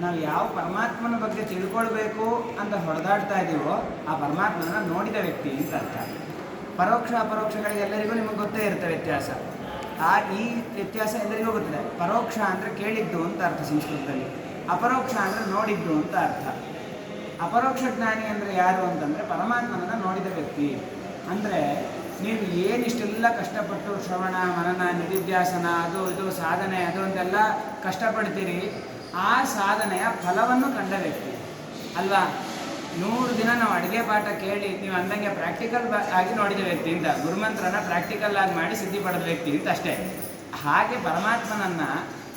ನಾವು ಯಾವ ಪರಮಾತ್ಮನ ಬಗ್ಗೆ ತಿಳ್ಕೊಳ್ಬೇಕು ಅಂತ ಹೊಡೆದಾಡ್ತಾ ಇದ್ದೀವೋ ಆ ಪರಮಾತ್ಮನ ನೋಡಿದ ವ್ಯಕ್ತಿ ಅಂತ ಅರ್ಥ. ಪರೋಕ್ಷ ಅಪರೋಕ್ಷಗಳಿಗೆ ಎಲ್ಲರಿಗೂ ನಿಮಗೆ ಗೊತ್ತೇ ಇರುತ್ತೆ ವ್ಯತ್ಯಾಸ. ಆ ಈ ವ್ಯತ್ಯಾಸ ಎಲ್ಲರಿಗೂ ಗೊತ್ತಿದೆ. ಪರೋಕ್ಷ ಅಂದರೆ ಕೇಳಿದ್ದು ಅಂತ ಅರ್ಥ ಸಂಸ್ಕೃತದಲ್ಲಿ. ಅಪರೋಕ್ಷ ಅಂದರೆ ನೋಡಿದ್ದು ಅಂತ ಅರ್ಥ. ಅಪರೋಕ್ಷ ಜ್ಞಾನಿ ಅಂದರೆ ಯಾರು ಅಂತಂದರೆ ಪರಮಾತ್ಮನನ್ನು ನೋಡಿದ ವ್ಯಕ್ತಿ. ಅಂದರೆ ನೀವು ಏನಿಷ್ಟೆಲ್ಲ ಕಷ್ಟಪಟ್ಟು ಶ್ರವಣ ಮನನ ನಿಧಿಧ್ಯಾಸನ, ಅದು ಇದು ಸಾಧನೆ, ಅದು ಅಂತೆಲ್ಲ ಕಷ್ಟಪಡ್ತೀರಿ ಆ ಸಾಧನೆಯ ಫಲವನ್ನು ಕಂಡ ವ್ಯಕ್ತಿ ಅಲ್ವಾ? ನೂರು ದಿನ ನಾವು ಅಡುಗೆ ಪಾಠ ಕೇಳಿ, ನೀವು ಅಂದಂಗೆ ಪ್ರಾಕ್ಟಿಕಲ್ ಆಗಿ ನೋಡಿದ ವ್ಯಕ್ತಿ ಅಂತ, ಗುರುಮಂತ್ರನ ಪ್ರಾಕ್ಟಿಕಲ್ ಆಗಿ ಮಾಡಿ ಸಿದ್ಧಿ ಪಡೆದ ವ್ಯಕ್ತಿ ಅಂತ ಅಷ್ಟೇ. ಹಾಗೆ ಪರಮಾತ್ಮನನ್ನ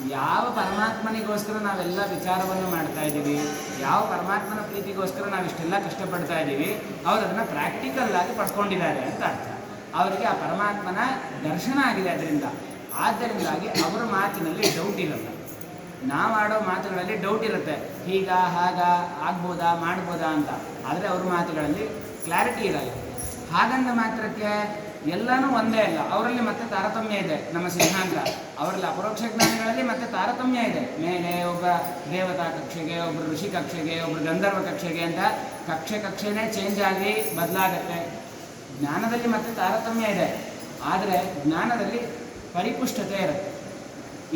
ಯಾವ ಪರಮಾತ್ಮನಿಗೋಸ್ಕರ ನಾವೆಲ್ಲ ವಿಚಾರವನ್ನು ಮಾಡ್ತಾ ಇದ್ದೀವಿ, ಯಾವ ಪರಮಾತ್ಮನ ಪ್ರೀತಿಗೋಸ್ಕರ ನಾವು ಇಷ್ಟೆಲ್ಲ ಕಷ್ಟಪಡ್ತಾ ಇದ್ದೀವಿ, ಅವರು ಅದನ್ನು ಪ್ರಾಕ್ಟಿಕಲ್ ಆಗಿ ಪಡ್ಕೊಂಡಿದ್ದಾರೆ ಅಂತ ಅರ್ಥ. ಅವರಿಗೆ ಆ ಪರಮಾತ್ಮನ ದರ್ಶನ ಆಗಿದೆ ಅದರಿಂದ. ಆದ್ದರಿಂದಾಗಿ ಅವರ ಮಾತಿನಲ್ಲಿ ಡೌಟ್ ಇರಲ್ಲ. ನಾವು ಆಡೋ ಮಾತುಗಳಲ್ಲಿ ಡೌಟ್ ಇರುತ್ತೆ. ಹೀಗ, ಹಾಗ, ಆಗ್ಬೋದಾ, ಮಾಡ್ಬೋದಾ ಅಂತ. ಆದರೆ ಅವ್ರ ಮಾತುಗಳಲ್ಲಿ ಕ್ಲಾರಿಟಿ ಇರಲ್ಲ. ಹಾಗಂದ ಮಾತ್ರಕ್ಕೆ ಎಲ್ಲನೂ ಒಂದೇ ಅಲ್ಲ. ಅವರಲ್ಲಿ ಮತ್ತೆ ತಾರತಮ್ಯ ಇದೆ. ನಮ್ಮ ಸಿದ್ಧಾಂತ. ಅವರಲ್ಲಿ ಅಪರೋಕ್ಷ ಜ್ಞಾನಗಳಲ್ಲಿ ಮತ್ತೆ ತಾರತಮ್ಯ ಇದೆ. ಮೇಲೆ ಒಬ್ಬ ದೇವತಾ ಕಕ್ಷೆಗೆ ಒಬ್ಬರು ಋಷಿ ಕಕ್ಷೆಗೆ ಒಬ್ಬರು ಗಂಧರ್ವ ಕಕ್ಷೆಗೆ ಅಂತ ಕಕ್ಷೆ ಕಕ್ಷೆನೇ ಚೇಂಜ್ ಆಗಿ ಬದಲಾಗತ್ತೆ. ಜ್ಞಾನದಲ್ಲಿ ಮತ್ತೆ ತಾರತಮ್ಯ ಇದೆ. ಆದರೆ ಜ್ಞಾನದಲ್ಲಿ ಪರಿಪುಷ್ಟತೆ ಇರುತ್ತೆ.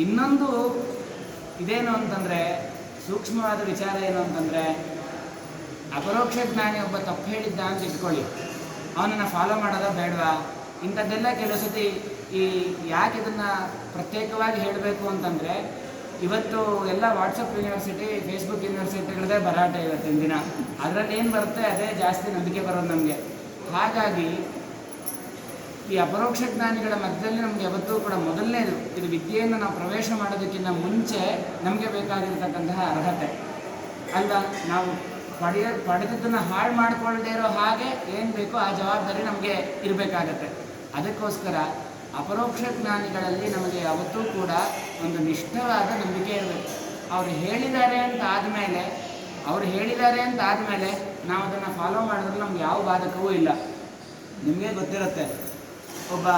ಇನ್ನೊಂದು ಇದೇನು ಅಂತಂದರೆ ಸೂಕ್ಷ್ಮವಾದ ವಿಚಾರ ಏನು ಅಂತಂದರೆ, ಅಪರೋಕ್ಷ ಜ್ಞಾನಿ ಒಬ್ಬ ತಪ್ಪು ಹೇಳಿದ್ದ ಅಂತ ಇಟ್ಕೊಳ್ಳಿ. ಅವನನ್ನು ಫಾಲೋ ಮಾಡೋದ ಬೇಡವಾ? ಇಂಥದ್ದೆಲ್ಲ ಕೆಲವು ಸತಿ ಈ ಯಾಕೆ ಇದನ್ನು ಪ್ರತ್ಯೇಕವಾಗಿ ಹೇಳಬೇಕು ಅಂತಂದರೆ, ಇವತ್ತು ಎಲ್ಲ ವಾಟ್ಸಪ್ ಯೂನಿವರ್ಸಿಟಿ ಫೇಸ್ಬುಕ್ ಯೂನಿವರ್ಸಿಟಿಗಳದೇ ಬರಾಟ ಇವತ್ತಿನ ದಿನ. ಅದರಲ್ಲಿ ಏನು ಬರುತ್ತೆ? ಅದೇ ಜಾಸ್ತಿ ನಂಬಿಕೆ ಬರೋದು ನಮಗೆ. ಹಾಗಾಗಿ ಈ ಅಪರೋಕ್ಷ ಜ್ಞಾನಿಗಳ ಮಧ್ಯದಲ್ಲಿ ನಮಗೆ ಯಾವತ್ತೂ ಕೂಡ ಮೊದಲನೇದು ಇದು ವಿದ್ಯೆಯನ್ನು ನಾವು ಪ್ರವೇಶ ಮಾಡೋದಕ್ಕಿಂತ ಮುಂಚೆ ನಮಗೆ ಬೇಕಾಗಿರ್ತಕ್ಕಂತಹ ಅರ್ಹತೆ. ಅಲ್ವಾ? ನಾವು ಪಡೆಯ, ಪಡೆದದ್ದನ್ನು ಹಾಳು ಮಾಡಿಕೊಳ್ಳದೇ ಇರೋ ಹಾಗೆ ಏನು ಬೇಕೋ ಆ ಜವಾಬ್ದಾರಿ ನಮಗೆ ಇರಬೇಕಾಗತ್ತೆ. ಅದಕ್ಕೋಸ್ಕರ ಅಪರೋಕ್ಷ ಜ್ಞಾನಿಗಳಲ್ಲಿ ನಮಗೆ ಯಾವತ್ತೂ ಕೂಡ ಒಂದು ನಿಷ್ಠವಾದ ನಂಬಿಕೆ ಇರಬೇಕು. ಅವರು ಹೇಳಿದ್ದಾರೆ ಅಂತ ಆದಮೇಲೆ, ಅವರು ಹೇಳಿದ್ದಾರೆ ಅಂತ ಆದಮೇಲೆ ನಾವು ಅದನ್ನು ಫಾಲೋ ಮಾಡಿದ್ರೆ ನಮ್ಗೆ ಯಾವ ಬಾಧಕವೂ ಇಲ್ಲ. ನಿಮಗೆ ಗೊತ್ತಿರುತ್ತೆ. ಒಬ್ಬ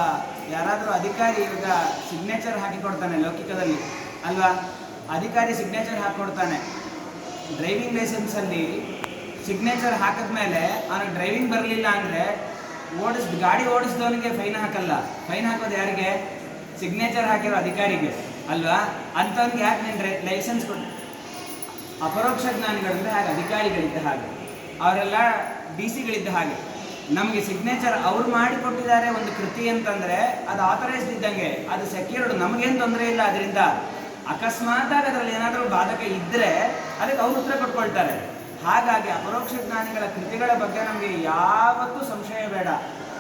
ಯಾರಾದರೂ ಅಧಿಕಾರಿ ಇವಾಗ ಸಿಗ್ನೇಚರ್ ಹಾಕಿ ಕೊಡ್ತಾನೆ ಲೌಕಿಕದಲ್ಲಿ, ಅಲ್ವಾ? ಅಧಿಕಾರಿ ಸಿಗ್ನೇಚರ್ ಹಾಕ್ಕೊಡ್ತಾನೆ. ಡ್ರೈವಿಂಗ್ ಲೈಸೆನ್ಸಲ್ಲಿ ಸಿಗ್ನೇಚರ್ ಹಾಕಿದ ಮೇಲೆ ಅವನಿಗೆ ಡ್ರೈವಿಂಗ್ ಬರಲಿಲ್ಲ ಅಂದರೆ ಓಡಿಸ್, ಗಾಡಿ ಓಡಿಸಿದವನಿಗೆ ಫೈನ್ ಹಾಕಲ್ಲ. ಫೈನ್ ಹಾಕೋದು ಯಾರಿಗೆ? ಸಿಗ್ನೇಚರ್ ಹಾಕಿರೋ ಅಧಿಕಾರಿಗೆ, ಅಲ್ವಾ? ಅಂಥವ್ನಿಗೆ ಯಾಕೆ ನೀನು ಲೈಸೆನ್ಸ್ ಕೊಟ್ಟು ಅಪರೋಕ್ಷ ಜ್ಞಾನಿಗಳಿಂದ ಹಾಗೆ ಅಧಿಕಾರಿಗಳಿದ್ದ ಹಾಗೆ. ಅವರೆಲ್ಲ ಡಿ ಸಿಗಳಿದ್ದ ಹಾಗೆ. ನಮಗೆ ಸಿಗ್ನೇಚರ್ ಅವ್ರು ಮಾಡಿಕೊಟ್ಟಿದ್ದಾರೆ ಒಂದು ಕೃತಿ ಅಂತಂದ್ರೆ ಅದು ಆಥರೈಸ್ಡ್ ಇದ್ದಂಗೆ, ಅದು ಸೆಕ್ಯೂರ್ಡ್ ನಮಗೇನು ತೊಂದರೆ ಇಲ್ಲ. ಅದರಿಂದ ಅಕಸ್ಮಾತಾಗಿ ಅದರಲ್ಲಿ ಏನಾದರೂ ಬಾಧಕ ಇದ್ದರೆ ಅದಕ್ಕೆ ಅವ್ರು ಉತ್ತರ ಕೊಟ್ಕೊಳ್ತಾರೆ. ಹಾಗಾಗಿ ಅಪರೋಕ್ಷ ಜ್ಞಾನಿಗಳ ಕೃತಿಗಳ ಬಗ್ಗೆ ನಮಗೆ ಯಾವತ್ತೂ ಸಂಶಯ ಬೇಡ.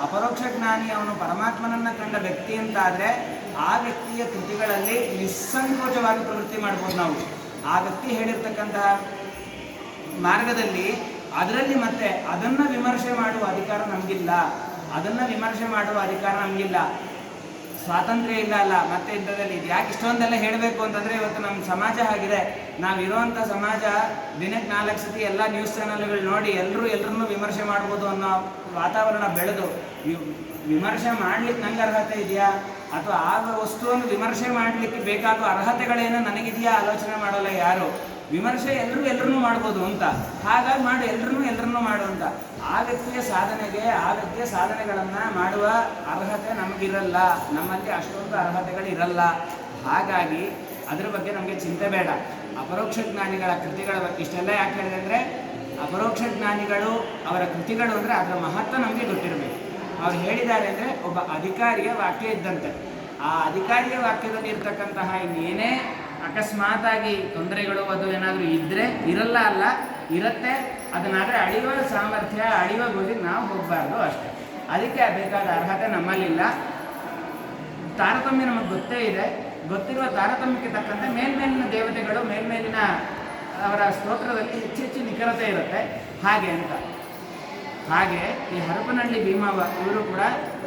ಅಪರೋಕ್ಷ ಜ್ಞಾನಿ ಅವನು ಪರಮಾತ್ಮನನ್ನ ಕಂಡ ವ್ಯಕ್ತಿ ಅಂತಾದರೆ ಆ ವ್ಯಕ್ತಿಯ ಕೃತಿಗಳಲ್ಲಿ ನಿಸ್ಸಂಕೋಚವಾಗಿ ಪ್ರವೃತ್ತಿ ಮಾಡ್ಬೋದು ನಾವು. ಆ ವ್ಯಕ್ತಿ ಹೇಳಿರ್ತಕ್ಕಂತಹ ಮಾರ್ಗದಲ್ಲಿ ಅದರಲ್ಲಿ ಮತ್ತೆ ಅದನ್ನ ವಿಮರ್ಶೆ ಮಾಡುವ ಅಧಿಕಾರ ನಮಗಿಲ್ಲ. ಅದನ್ನ ವಿಮರ್ಶೆ ಮಾಡುವ ಅಧಿಕಾರ ನಮಗಿಲ್ಲ. ಸ್ವಾತಂತ್ರ್ಯ ಇಲ್ಲ ಅಲ್ಲ, ಮತ್ತೆ ಇದ್ದದಲ್ಲಿ ಇದು ಯಾಕೆ ಇಷ್ಟೊಂದೆಲ್ಲ ಹೇಳಬೇಕು ಅಂತಂದ್ರೆ ಇವತ್ತು ನಮ್ಮ ಸಮಾಜ ಆಗಿದೆ. ನಾವು ಇರುವಂಥ ಸಮಾಜ ದಿನಕ್ಕೆ ನಾಲ್ಕು ಸತಿ ಎಲ್ಲ ನ್ಯೂಸ್ ಚಾನಲ್ಗಳು ನೋಡಿ ಎಲ್ಲರೂ ಎಲ್ಲರನ್ನೂ ವಿಮರ್ಶೆ ಮಾಡ್ಬೋದು ಅನ್ನೋ ವಾತಾವರಣ ಬೆಳೆದು ವಿಮರ್ಶೆ ಮಾಡ್ಲಿಕ್ಕೆ ನಂಗೆ ಅರ್ಹತೆ ಇದೆಯಾ? ಅಥವಾ ಆ ವಸ್ತುವನ್ನು ವಿಮರ್ಶೆ ಮಾಡಲಿಕ್ಕೆ ಬೇಕಾಗುವ ಅರ್ಹತೆಗಳೇನೋ ನನಗಿದೆಯಾ? ಆಲೋಚನೆ ಮಾಡೋಲ್ಲ ಯಾರು? ವಿಮರ್ಶೆ ಎಲ್ಲರೂ ಎಲ್ಲರನ್ನೂ ಮಾಡ್ಬೋದು ಅಂತ. ಹಾಗಾಗಿ ಮಾಡು ಎಲ್ಲರನ್ನೂ ಎಲ್ಲರನ್ನೂ ಮಾಡು ಅಂತ. ಆ ವ್ಯಕ್ತಿಯ ಸಾಧನೆಗೆ, ಆ ವ್ಯಕ್ತಿಯ ಸಾಧನೆಗಳನ್ನು ಮಾಡುವ ಅರ್ಹತೆ ನಮಗಿರಲ್ಲ. ನಮ್ಮಲ್ಲಿ ಅಷ್ಟೊಂದು ಅರ್ಹತೆಗಳಿರಲ್ಲ. ಹಾಗಾಗಿ ಅದ್ರ ಬಗ್ಗೆ ನಮಗೆ ಚಿಂತೆ ಬೇಡ. ಅಪರೋಕ್ಷ ಜ್ಞಾನಿಗಳ ಕೃತಿಗಳ ಬಗ್ಗೆ ಇಷ್ಟೆಲ್ಲ ಯಾಕೆ ಹೇಳಿದೆ ಅಂದರೆ, ಅಪರೋಕ್ಷ ಜ್ಞಾನಿಗಳು ಅವರ ಕೃತಿಗಳು ಅಂದರೆ ಅದರ ಮಹತ್ವ ನಮಗೆ ಗೊತ್ತಿರಬೇಕು. ಅವ್ರು ಹೇಳಿದ್ದಾರೆ ಅಂದರೆ ಒಬ್ಬ ಅಧಿಕಾರಿಯ ವಾಕ್ಯ ಇದ್ದಂತೆ. ಆ ಅಧಿಕಾರಿಯ ವಾಕ್ಯದಲ್ಲಿ ಇರ್ತಕ್ಕಂತಹ ಇನ್ನೇನೇ ಅಕಸ್ಮಾತಾಗಿ ತೊಂದರೆಗಳು ಅದು ಏನಾದರೂ ಇದ್ದರೆ ಇರಲ್ಲ ಅಲ್ಲ, ಇರುತ್ತೆ, ಅದನ್ನಾದರೆ ಅಳಿಯುವ ಸಾಮರ್ಥ್ಯ, ಅಳಿಯುವ ಗುರಿಗೆ ನಾವು ಹೋಗಬಾರ್ದು ಅಷ್ಟೇ. ಅದಕ್ಕೆ ಬೇಕಾದ ಅರ್ಹತೆ ನಮ್ಮಲ್ಲಿಲ್ಲ. ತಾರತಮ್ಯ ನಮಗೆ ಗೊತ್ತೇ ಇದೆ. ಗೊತ್ತಿರುವ ತಾರತಮ್ಯಕ್ಕೆ ತಕ್ಕಂತೆ ಮೇಲ್ಮೇಲಿನ ದೇವತೆಗಳು, ಮೇಲ್ಮೇಲಿನ ಅವರ ಸ್ತೋತ್ರದಲ್ಲಿ ಹೆಚ್ಚು ಹೆಚ್ಚು ನಿಖರತೆ ಇರುತ್ತೆ. ಹಾಗೆ ಅಂತ. ಹಾಗೆ ಈ ಹರಪನಹಳ್ಳಿ ಭೀಮಾವ ಇವರು ಕೂಡ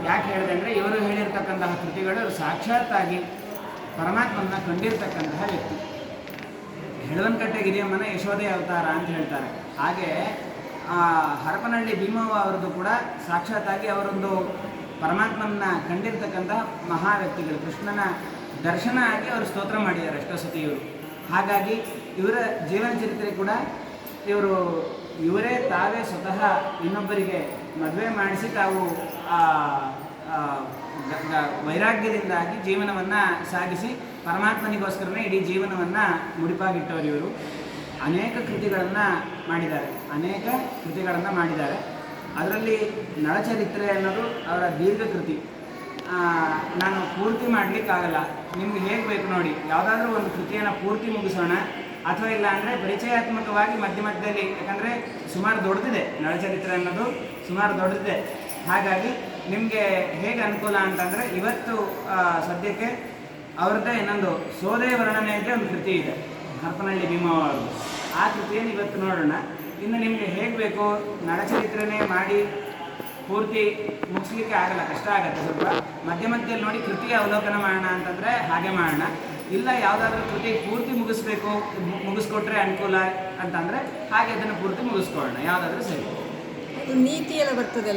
ಯಾಕೆ ಹೇಳಿದೆ ಅಂದರೆ ಇವರು ಹೇಳಿರ್ತಕ್ಕಂತಹ ಕೃತಿಗಳು ಸಾಕ್ಷಾತ್ತಾಗಿ ಪರಮಾತ್ಮನ ಕಂಡಿರ್ತಕ್ಕಂತಹ ವ್ಯಕ್ತಿ. ಹೆಳವನಕಟ್ಟೆ ಗಿರಿಯಮ್ಮನ ಯಶೋಧೆ ಅವತಾರ ಅಂತ ಹೇಳ್ತಾರೆ. ಹಾಗೆ ಹರಪನಹಳ್ಳಿ ಭೀಮವ್ವ ಅವರದ್ದು ಕೂಡ ಸಾಕ್ಷಾತ್ತಾಗಿ ಅವರೊಂದು ಪರಮಾತ್ಮನ ಕಂಡಿರ್ತಕ್ಕಂತಹ ಮಹಾ ವ್ಯಕ್ತಿಗಳು. ಕೃಷ್ಣನ ದರ್ಶನ ಆಗಿ ಅವರು ಸ್ತೋತ್ರ ಮಾಡಿದ್ದಾರೆ ಎಷ್ಟೋ ಸತಿ ಇವರು. ಹಾಗಾಗಿ ಇವರ ಜೀವನ ಚರಿತ್ರೆ ಕೂಡ ಇವರು ಇವರೇ ತಾವೇ ಸ್ವತಃ ಇನ್ನೊಬ್ಬರಿಗೆ ಮದುವೆ ಮಾಡಿಸಿ ತಾವು ವೈರಾಗ್ಯದಿಂದಾಗಿ ಜೀವನವನ್ನು ಸಾಗಿಸಿ ಪರಮಾತ್ಮನಿಗೋಸ್ಕರನೇ ಇಡೀ ಜೀವನವನ್ನು ಮುಡಿಪಾಗಿಟ್ಟವರು ಇವರು. ಅನೇಕ ಕೃತಿಗಳನ್ನು ಮಾಡಿದ್ದಾರೆ. ಅನೇಕ ಕೃತಿಗಳನ್ನು ಮಾಡಿದ್ದಾರೆ. ಅದರಲ್ಲಿ ನಳಚರಿತ್ರೆ ಅನ್ನೋದು ಅವರ ದೀರ್ಘ ಕೃತಿ ನಾನು ಪೂರ್ತಿ ಮಾಡಲಿಕ್ಕಾಗಲ್ಲ. ನಿಮ್ಗೆ ಹೇಗೆ ಬೇಕು ನೋಡಿ. ಯಾವುದಾದ್ರೂ ಒಂದು ಕೃತಿಯನ್ನು ಪೂರ್ತಿ ಮುಗಿಸೋಣ. ಅಥವಾ ಇಲ್ಲ ಅಂದರೆ ಪರಿಚಯಾತ್ಮಕವಾಗಿ ಮಧ್ಯ ಮಧ್ಯದಲ್ಲಿ, ಯಾಕಂದರೆ ಸುಮಾರು ದೊಡ್ಡದಿದೆ ನಳಚರಿತ್ರೆ ಅನ್ನೋದು, ಸುಮಾರು ದೊಡ್ಡದಿದೆ. ಹಾಗಾಗಿ ನಿಮಗೆ ಹೇಗೆ ಅನುಕೂಲ ಅಂತಂದರೆ ಇವತ್ತು ಸದ್ಯಕ್ಕೆ ಅವ್ರದ್ದೇ ಇನ್ನೊಂದು ಸೋದೆ ವರ್ಣನೆ ಅಂತ ಒಂದು ಕೃತಿ ಇದೆ, ಹರಪನಹಳ್ಳಿ ಭೀಮ ಅವ್ರದ್ದು. ಆ ಕೃತಿಯನ್ನು ಇವತ್ತು ನೋಡೋಣ. ಇನ್ನು ನಿಮಗೆ ಹೇಗೆ ಬೇಕು? ನಳಚರಿತ್ರೆನೇ ಮಾಡಿ ಪೂರ್ತಿ ಮುಗಿಸ್ಲಿಕ್ಕೆ ಆಗಲ್ಲ, ಕಷ್ಟ ಆಗುತ್ತೆ ಸ್ವಲ್ಪ. ಮಧ್ಯ ಮಧ್ಯದಲ್ಲಿ ನೋಡಿ ಕೃತಿ ಅವಲೋಕನ ಮಾಡೋಣ ಅಂತಂದರೆ ಹಾಗೆ ಮಾಡೋಣ. ಇಲ್ಲ, ಯಾವುದಾದ್ರೂ ಕೃತಿ ಪೂರ್ತಿ ಮುಗಿಸ್ಬೇಕು, ಮುಗಿಸ್ಕೊಟ್ರೆ ಅನುಕೂಲ ಅಂತಂದ್ರೆ ಹಾಗೆ ಅದನ್ನ ಪೂರ್ತಿ ಮುಗಿಸ್ಕೊಳ್ಳೋಣ, ಯಾವುದಾದ್ರೂ ಸರಿ. ನೀತಿ ಎಲ್ಲ ಬರ್ತದೆ